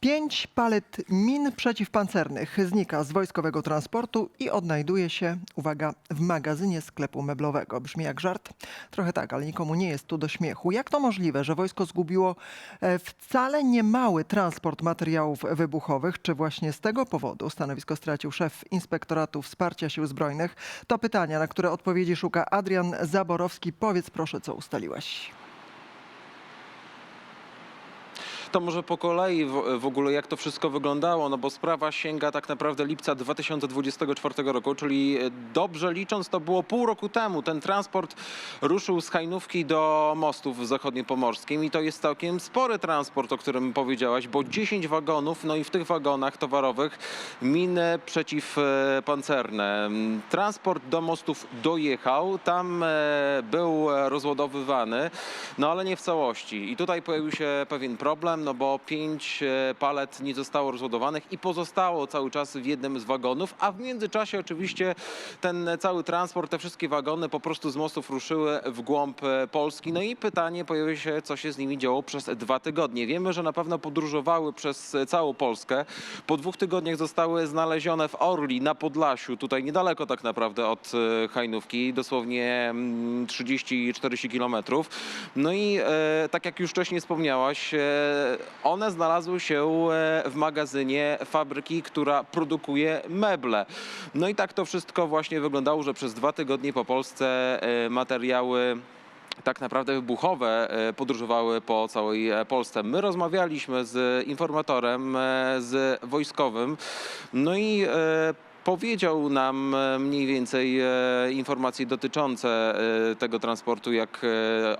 Pięć palet min przeciwpancernych znika z wojskowego transportu i odnajduje się, uwaga, w magazynie sklepu meblowego. Brzmi jak żart? Trochę tak, ale nikomu nie jest tu do śmiechu. Jak to możliwe, że wojsko zgubiło e, wcale niemały transport materiałów wybuchowych? Czy właśnie z tego powodu stanowisko stracił szef Inspektoratu Wsparcia Sił Zbrojnych? To pytania, na które odpowiedzi szuka Adrian Zaborowski. Powiedz proszę, co ustaliłeś. To może po kolei w, w ogóle jak to wszystko wyglądało, no bo sprawa sięga tak naprawdę lipca 2024 roku, czyli dobrze licząc to było pół roku temu. Ten transport ruszył z Hajnówki do mostów w zachodniopomorskim i to jest całkiem spory transport, o którym powiedziałaś, bo 10 wagonów, no i w tych wagonach towarowych miny przeciwpancerne. Transport do mostów dojechał, tam e, był rozładowywany, no ale nie w całości. I tutaj pojawił się pewien problem, no bo pięć e, palet nie zostało rozładowanych i pozostało cały czas w jednym z wagonów, a w międzyczasie oczywiście ten cały transport, te wszystkie wagony po prostu z mostów ruszyły w głąb e, Polski. No i pytanie pojawia się, co się z nimi działo przez dwa tygodnie. Wiemy, że na pewno podróżowały przez całą Polskę. Po dwóch tygodniach zostały znalezione w Orli na Podlasiu, tutaj niedaleko tak naprawdę od e, Hajnówki, dosłownie mm, 30-40 kilometrów. No i e, tak jak już wcześniej wspomniałaś, e, one znalazły się e, w magazynie fabryki, która produkuje meble. No i tak to wszystko właśnie wyglądało, że przez dwa tygodnie po Polsce e, materiały tak naprawdę wybuchowe e, podróżowały po całej Polsce. My rozmawialiśmy z informatorem, z wojskowym, no i powiedział nam e, mniej więcej e, informacje dotyczące e, tego transportu, jak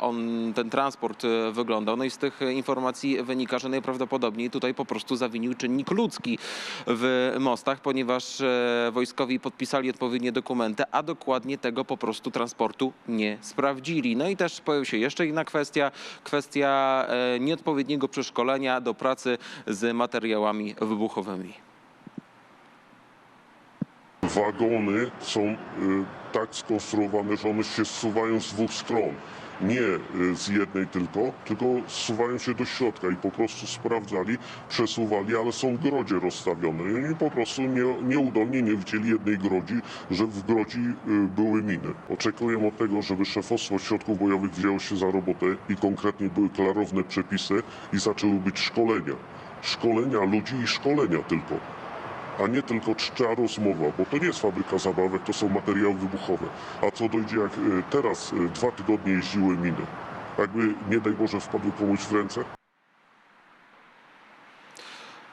on, ten transport wyglądał. No i z tych informacji wynika, że najprawdopodobniej tutaj po prostu zawinił czynnik ludzki w mostach, ponieważ wojskowi podpisali odpowiednie dokumenty, a dokładnie tego po prostu transportu nie sprawdzili. No i też pojawiła się jeszcze inna kwestia, kwestia nieodpowiedniego przeszkolenia do pracy z materiałami wybuchowymi. Wagony są y, tak skonstruowane, że one się zsuwają z dwóch stron. Nie y, z jednej tylko, tylko zsuwają się do środka i po prostu sprawdzali, przesuwali, ale są w grodzie rozstawione. I oni po prostu nie, nieudolnie nie widzieli jednej grodzi, że w grodzi y, były miny. Oczekuję od tego, żeby szefostwo środków bojowych wzięło się za robotę i konkretnie były klarowne przepisy i zaczęły być szkolenia. Szkolenia ludzi i szkolenia tylko a nie tylko czcza rozmowa, bo to nie jest fabryka zabawek, to są materiały wybuchowe. A co dojdzie, jak y, teraz y, dwa tygodnie jeździły miny? Jakby, nie daj Boże, wpadły komuś w ręce?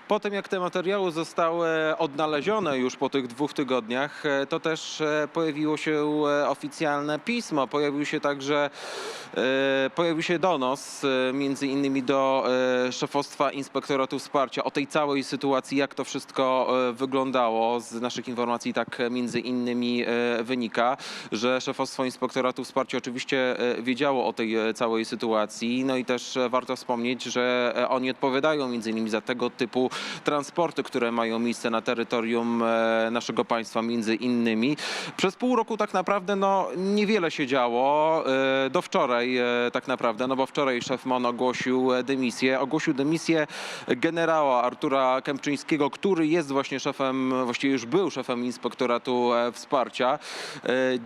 Po tym, jak te materiały zostały odnalezione już po tych dwóch tygodniach, e, to też e, pojawiło się e, oficjalne pismo. Pojawił się także pojawił się donos między innymi do szefostwa Inspektoratu Wsparcia o tej całej sytuacji, jak to wszystko wyglądało. Z naszych informacji tak między innymi wynika, że szefostwo Inspektoratu Wsparcia oczywiście wiedziało o tej całej sytuacji. No i też warto wspomnieć, że oni odpowiadają między innymi za tego typu transporty, które mają miejsce na terytorium e, naszego państwa między innymi. Przez pół roku tak naprawdę no, niewiele się działo. e, Do wczoraj e, tak naprawdę, no bo wczoraj szef MON ogłosił dymisję. Ogłosił dymisję generała Artura Kępczyńskiego, który jest właśnie szefem, właściwie już był szefem Inspektoratu Wsparcia.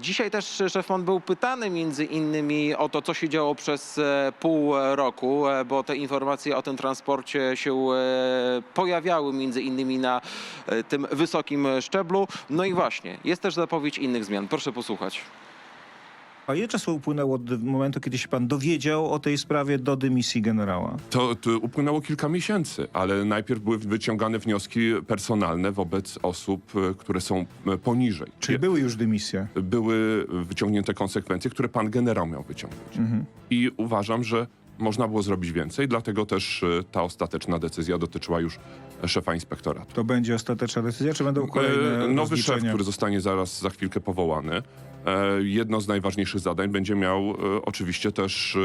Dzisiaj też szef MON był pytany między innymi o to, co się działo przez pół roku, bo te informacje o tym transporcie się pojawiały między innymi na e, tym wysokim szczeblu. No i właśnie, jest też zapowiedź innych zmian. Proszę posłuchać. A ile czasu upłynęło od momentu, kiedy się pan dowiedział o tej sprawie do dymisji generała? To, to upłynęło kilka miesięcy, ale najpierw były wyciągane wnioski personalne wobec osób, e, które są e, poniżej. Czyli były już dymisje? Były wyciągnięte konsekwencje, które pan generał miał wyciągnąć. I uważam, że można było zrobić więcej, dlatego też e, ta ostateczna decyzja dotyczyła już szefa inspektoratu. To będzie ostateczna decyzja, czy będą kolejne E, Nowy szef, który zostanie zaraz za chwilkę powołany, e, jedno z najważniejszych zadań będzie miał oczywiście też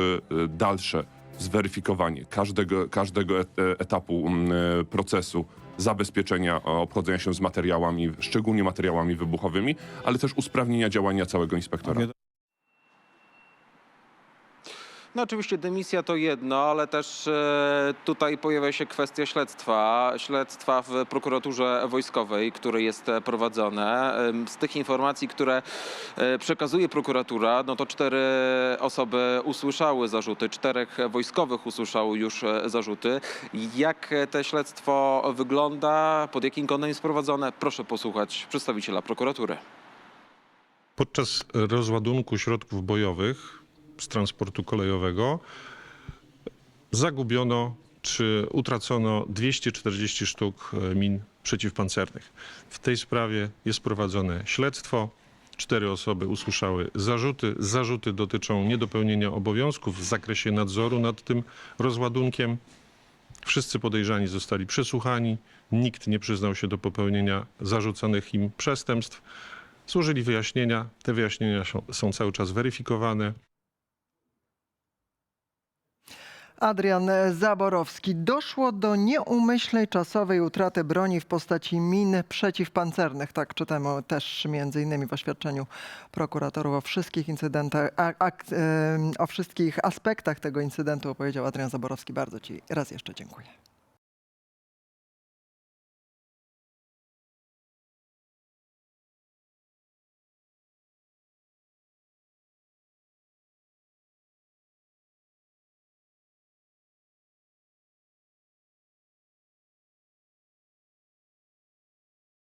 dalsze zweryfikowanie każdego, każdego et- etapu procesu zabezpieczenia, obchodzenia się z materiałami, szczególnie materiałami wybuchowymi, ale też usprawnienia działania całego inspektora. No oczywiście dymisja to jedno, ale też e, tutaj pojawia się kwestia śledztwa. Śledztwa w prokuraturze wojskowej, które jest e, prowadzone. Z tych informacji, które e, przekazuje prokuratura, no to cztery osoby usłyszały zarzuty, czterech wojskowych usłyszało już zarzuty. Jak te śledztwo wygląda, pod jakim kątem jest prowadzone? Proszę posłuchać przedstawiciela prokuratury. Podczas rozładunku środków bojowych z transportu kolejowego zagubiono czy utracono 240 sztuk e, min przeciwpancernych. W tej sprawie jest prowadzone śledztwo. Cztery osoby usłyszały zarzuty. Zarzuty dotyczą niedopełnienia obowiązków w zakresie nadzoru nad tym rozładunkiem. Wszyscy podejrzani zostali przesłuchani. Nikt nie przyznał się do popełnienia zarzucanych im przestępstw. Służyli wyjaśnienia. Te wyjaśnienia są, są cały czas weryfikowane. Adrian Zaborowski. Doszło do nieumyślnej czasowej utraty broni w postaci min przeciwpancernych. Tak czytamy też między innymi w oświadczeniu prokuratorów o wszystkich incydentach, o wszystkich aspektach tego incydentu opowiedział Adrian Zaborowski. Bardzo Ci raz jeszcze dziękuję.